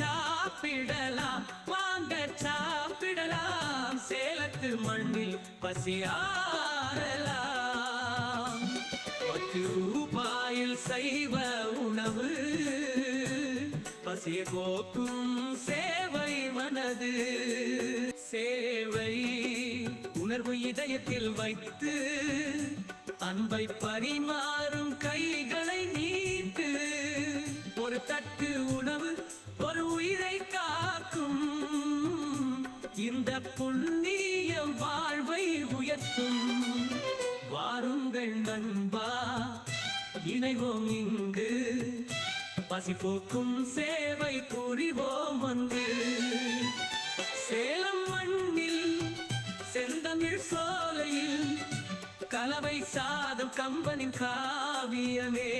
சாப்பிடலாம். வாங்க சாப்பிடலாம். சேலத்து மண்ணில் பசியாரலாம் பத்து ரூபாயில் செய்வ உணவு. பசிய போக்கும் சேவை மனது. சேவை உணர்வு இதயத்தில் வைத்து அன்பை பரிமாறும் கைகளை நீட்டு. ஒரு தட்டு உணவு இந்த புண்ணிய வாழ்வை உயர்த்தும். வாருங்கள் நண்பா இணைவோம் இங்கு. பசி போக்கும் சேவை புரிவோம் வந்து சேலம் மண்ணில் செந்தமிழ் சோலையில் கலவை சாதம் கம்பனின் காவியமே.